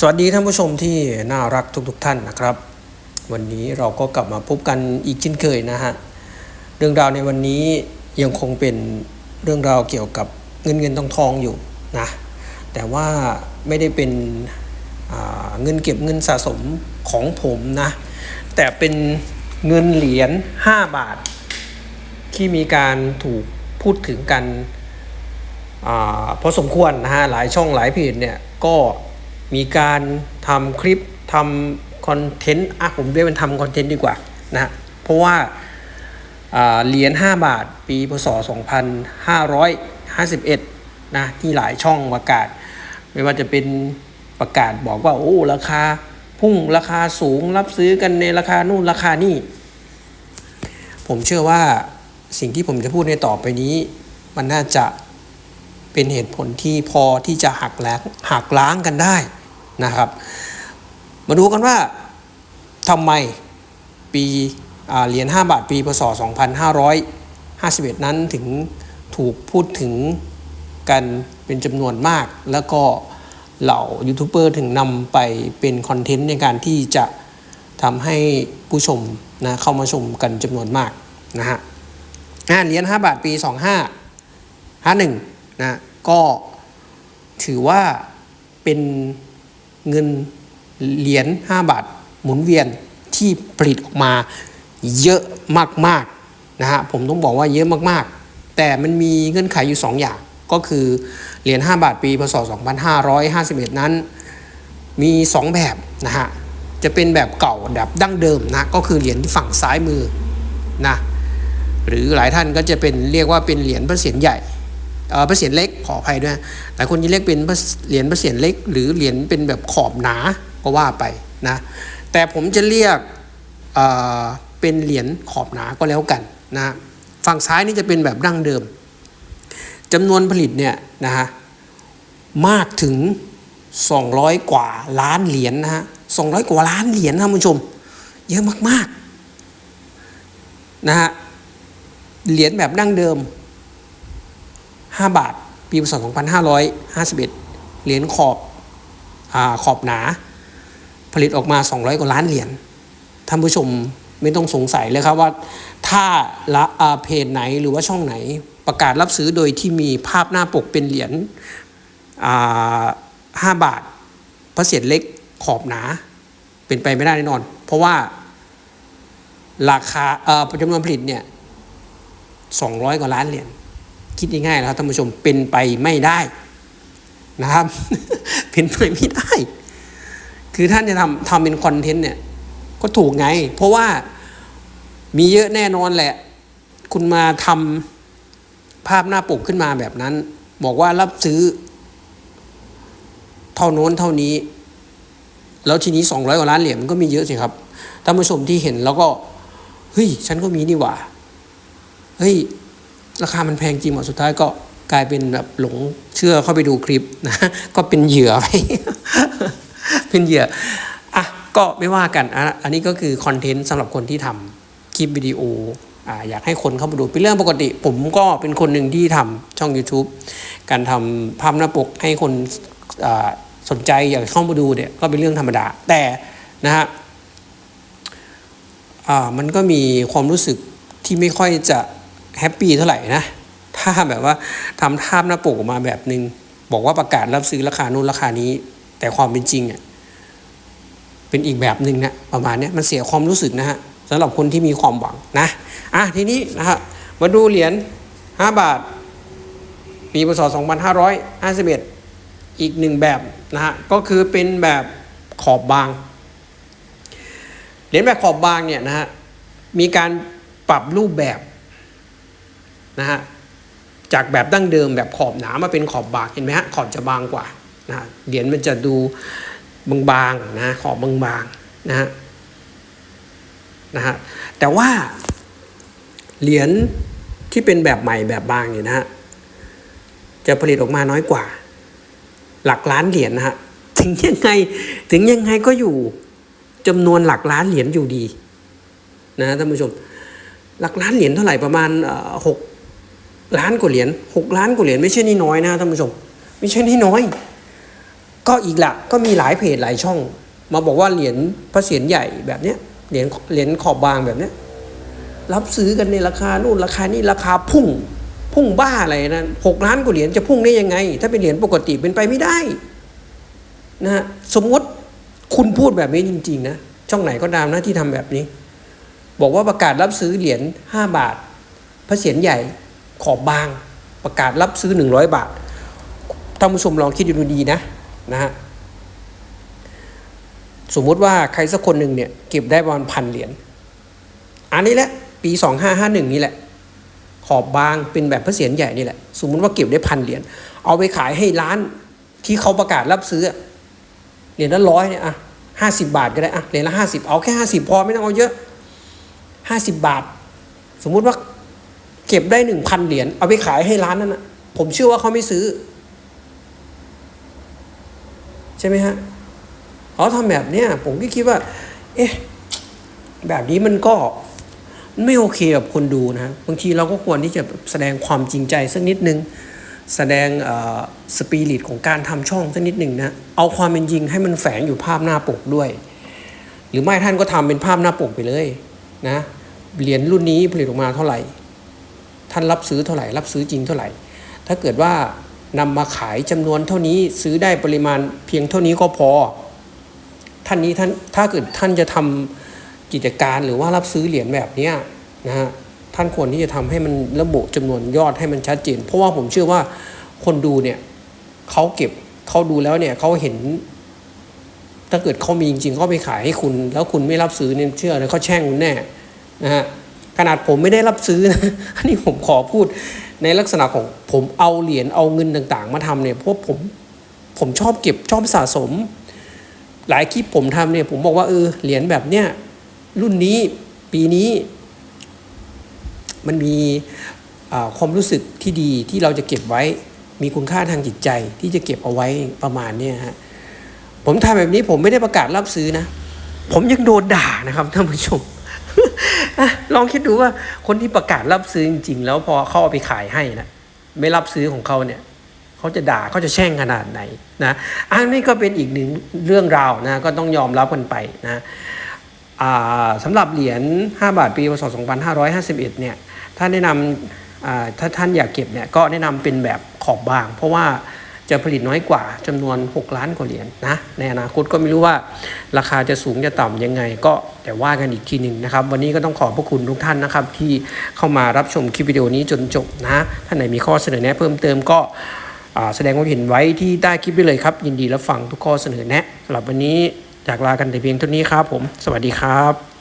สวัสดีท่านผู้ชมที่น่ารักทุกๆทท่านนะครับ วันนี้เราก็กลับมาพบกันอีกเช่นเคยนะฮะเรื่องราวในวันนี้ยังคงเป็นเรื่องราวเกี่ยวกับเงินเงินทองทองอยู่นะแต่ว่าไม่ได้เป็นเงินเก็บเงินสะสมของผมนะแต่เป็นเงินเหรียญ5 บาท ที่มีการถูกพูดถึงกันอพอสมควรนะฮะหลายช่องหลายเพจเนี่ยก็ มีการทำคลิปทำคอนเทนต์อะผมเรียกเป็นทำคอนเทนต์ดีกว่านะเพราะว่าอ่าเหรียญ5บาทปีพศ 2551 นะที่หลายช่องประกาศ ไม่ว่าจะเป็นประกาศบอกว่า โอ้ราคาพุ่งราคาสูงรับซื้อกันในราคานู่นราคานี่ ผมเชื่อว่าสิ่งที่ผมจะพูดในต่อไปนี้ มันน่าจะเป็นเหตุผลที่พอที่จะหักล้างหักล้างกันได้ นะครับ มาดูกันว่าทำไมปีเหรียญ5บาทปีพศ 2551 นั้นถึงถูกพูดถึงกันเป็นจำนวนมาก แล้วก็เหล่ายูทูบเบอร์ถึงนำไปเป็นคอนเทนต์ในการที่จะทำให้ผู้ชมนะเข้ามาชมกันจำนวนมากนะฮะอ่าเหรียญ5บาทปี 25 51นะก็ถือว่าเป็น เงินเหรียญ5บาทหมุนเวียนที่ผลิตออกมาเยอะมากๆนะฮะผมต้องบอกว่าเยอะมากๆ แต่มันมีเงื่อนไขอยู่ 2 อย่าง ก็คือเหรียญ5บาทปีพศ 2551 นั้น มี 2 แบบนะฮะจะเป็นแบบเก่าแบบดั้งเดิมนะก็คือเหรียญที่ฝั่งซ้ายมือนะหรือหลายท่านก็จะเป็นเรียกว่าเป็นเหรียญพระเศียรใหญ่ พระเศียรเล็กขออภัยด้วยหลายคนจะเรียกเป็นเหรียญพระเศียรเล็ก หรือเหรียญเป็นแบบขอบหนาก็ว่าไปนะแต่ผมจะเรียกเอ่อเป็นเหรียญขอบหนาก็แล้วกันนะฝั่งซ้ายนี่จะเป็นแบบดั้งเดิมจำนวนผลิตเนี่ยนะฮะมากถึง 200 กว่าล้านเหรียญนะฮะ200 กว่าล้านเหรียญท่านผู้ชม เยอะมากๆนะฮะเหรียญแบบดั้งเดิม 5 บาท ปีพศ2551 เหรียญขอบอขอบหนา ผลิตออกมา 200 กว่าล้านเหรียญท่านผู้ชมไม่ต้องสงสัยเลยครับว่าถ้าละเพจไหนหรือว่าช่องไหนประกาศรับซื้อโดยที่มีภาพหน้าปกเป็นเหรียญอ่าบาทพระเศียรเล็กขอบหนา เป็นไปไม่ได้แน่นอน เพราะว่าราคาจำนวนผลิตเนี่ย200กว่าล้านเหรียญ คิดง่ายๆนะครับท่านผู้ชมเป็นไปไม่ได้นะครับ เป็นไปไม่ได้ คือท่านจะทำทำเป็นคอนเทนต์เนี่ย ก็ถูกไง เพราะว่ามีเยอะแน่นอนแหละ คุณมาทำภาพหน้าปกขึ้นมาแบบนั้น บอกว่ารับซื้อ เท่าโน้นเท่านี้ แล้วทีนี้200กว่าล้านเหรียญมันก็มีเยอะสิครับท่านผู้ชมที่เห็นแล้วก็ เฮ้ย ฉันก็มีนี่หว่า เฮ้ย ราคามันแพงจริงหมดสุดท้ายก็กลายเป็นแบบหลงเชื่อเข้าไปดูคลิปนะก็เป็นเหยื่อไปเป็นเหยื่ออะก็ไม่ว่ากันอะอันนี้ก็คือคอนเทนต์สำหรับคนที่ทำคลิปวิดีโออ่าอยากให้คนเข้ามาดูเป็นเรื่องปกติ ผมก็เป็นคนหนึ่งที่ทำช่อง YouTube การทำภาพหน้าปกให้คนอ่าสนใจอยากเข้ามาดูเนี่ยก็เป็นเรื่องธรรมดา แต่นะฮะอ่ามันก็มีความรู้สึกที่ไม่ค่อยจะ แฮปปี้เท่าไหร่นะ ถ้าแบบว่าทำภาพหน้าปกออกมาแบบนึง บอกว่าประกาศรับซื้อราคานู้นราคานี้ แต่ความเป็นจริงอะเป็นอีกแบบหนึ่งนะประมาณเนี้ยมันเสียความรู้สึกนะฮะสำหรับคนที่มีความหวังนะอะทีนี้นะฮะมาดูเหรียญ5บาท ปีพศ2551 อีกหนึ่งแบบนะฮะก็คือเป็นแบบขอบบาง เหรียญแบบขอบบางเนี่ยนะฮะมีการปรับรูปแบบ นะฮะจากแบบดั้งเดิมแบบขอบหนามาเป็นขอบบางเห็นไหมฮะขอบจะบางกว่านะเหรียญมันจะดูบางๆนะขอบบางๆนะฮะนะฮะแต่ว่าเหรียญที่เป็นแบบใหม่แบบบางเนี่ยนะฮะจะผลิตออกมาน้อยกว่า หลักล้านเหรียญนะฮะถึงยังไงถึงยังไงก็อยู่จำนวนหลักล้านเหรียญอยู่ดีนะท่านผู้ชม หลักล้านเหรียญเท่าไหร่ประมาณหก ล้านกว่าเหรียญหกล้านกว่าเหรียญไม่ใช่นี่น้อยนะท่านผู้ชม ไม่ใช่นี่น้อย ก็อีกละก็มีหลายเพจหลายช่อง มาบอกว่าเหรียญพระเศียรใหญ่แบบเนี้ยเหรียญเหรียญขอบบางแบบเนี้ยรับซื้อกันในราคานู่นราคานี่ราคาพุ่ง พุ่งบ้าอะไรนะหกล้านกว่าเหรียญจะพุ่งได้ยังไง ถ้าเป็นเหรียญปกติเป็นไปไม่ได้นะฮะสมมติคุณพูดแบบนี้จริงๆนะช่องไหนก็ตามนะที่ทำแบบนี้ บอกว่าประกาศรับซื้อเหรียญห้าบาท พระเศียรใหญ่ ขอบบางประกาศรับซื้อหนึ่งร้อยบาทท่านผู้ชมลองคิดดูดีๆนะนะฮะสมมุติว่าใครสักคนหนึ่งเนี่ยเก็บได้ประมาณพันเหรียญอันนี้แหละปี 2551 นี่แหละ ขอบบางเป็นแบบพระเศียรใหญ่นี่แหละ สมมติว่าเก็บได้พันเหรียญเอาไปขายให้ร้านที่เขาประกาศรับซื้อเหรียญละร้อยเนี่ยอะห้าสิบาทก็ได้อะเหรียญละห้าสิบเอาแค่ห้าสิบพอไม่ต้องเอาเยอะห้าสิบบาท สมมุติว่า เก็บได้หนึ่งพันเหรียญเอาไปขายให้ร้านนั้นนะผมเชื่อว่าเขาไม่ซื้อ ใช่ไหมฮะเขาทำแบบเนี้ยผมก็คิดว่า เอ๊ะ แบบนี้มันก็ไม่โอเคกับคนดูนะบางทีเราก็ควรที่จะแสดงความจริงใจสักนิดนึง แสดงสปิริตของการทำช่องสักนิดหนึ่งนะเอาความเป็นจริงให้มันแฝงอยู่ภาพหน้าปกด้วย หรือไม่ท่านก็ทำเป็นภาพหน้าปกไปเลยนะเหรียญรุ่นนี้ผลิตออกมาเท่าไหร่ ท่านรับซื้อเท่าไหร่ รับซื้อจริงเท่าไหร่ ถ้าเกิดว่านำมาขายจำนวนเท่านี้ซื้อได้ปริมาณเพียงเท่านี้ก็พอ ท่านนี้ท่านถ้าเกิดท่านจะทำกิจการหรือว่ารับซื้อเหรียญแบบนี้นะฮะท่านควรที่จะทำให้มันระบุจำนวนยอดให้มันชัดเจน เพราะว่าผมเชื่อว่าคนดูเนี่ยเขาเก็บเขาดูแล้วเนี่ยเขาเห็น ถ้าเกิดเขามีจริงๆเขาไปขายให้คุณ แล้วคุณไม่รับซื้อเนี่ยเชื่อเลยเขาแช่งคุณแน่นะฮะ ขนาดผมไม่ได้รับซื้อนะอันนี้ผมขอพูดในลักษณะของผมเอาเหรียญเอาเงินต่างๆ มาทำเนี่ยเพราะผมผมชอบเก็บชอบสะสม หลายคลิปผมทำเนี่ยผมบอกว่าเออเหรียญแบบเนี้ยรุ่นนี้ปีนี้ มันมีความรู้สึกที่ดีที่เราจะเก็บไว้ มีคุณค่าทางจิตใจที่จะเก็บเอาไว้ประมาณเนี้ยฮะผมทำแบบนี้ผมไม่ได้ประกาศรับซื้อนะ ผมยังโดนด่านะครับท่านผู้ชม ลองคิดดูว่าคนที่ประกาศรับซื้อจริง ๆ แล้วพอเขาเอาไปขายให้นะไม่รับซื้อของเขาเนี่ยเขาจะด่าเขาจะแช่งขนาดไหนนะอันนี้ก็เป็นอีกหนึ่งเรื่องราวนะก็ต้องยอมรับกันไปนะสำหรับเหรียญ 5 บาทปีพศ2551 เนี่ยถ้าแนะนำถ้าท่านอยากเก็บเนี่ยก็แนะนำเป็นแบบขอบบาง เพราะว่า จะผลิตน้อยกว่าจำนวน 6 ล้านกว่าเหรียญนะในอนาคตก็ไม่รู้ว่าราคาจะสูงจะต่ำยังไง ก็แต่ว่ากันอีกทีหนึ่งนะครับ วันนี้ก็ต้องขอบพระคุณทุกท่านนะครับ ที่เข้ามารับชมคลิปวิดีโอนี้จนจบนะท่านไหนมีข้อเสนอแนะเพิ่มเติมก็แสดงความเห็นไว้ที่ใต้คลิปได้เลยครับ ยินดีรับฟังทุกข้อเสนอแนะสำหรับวันนี้จากลากันแต่เพียงเท่านี้ครับผม สวัสดีครับ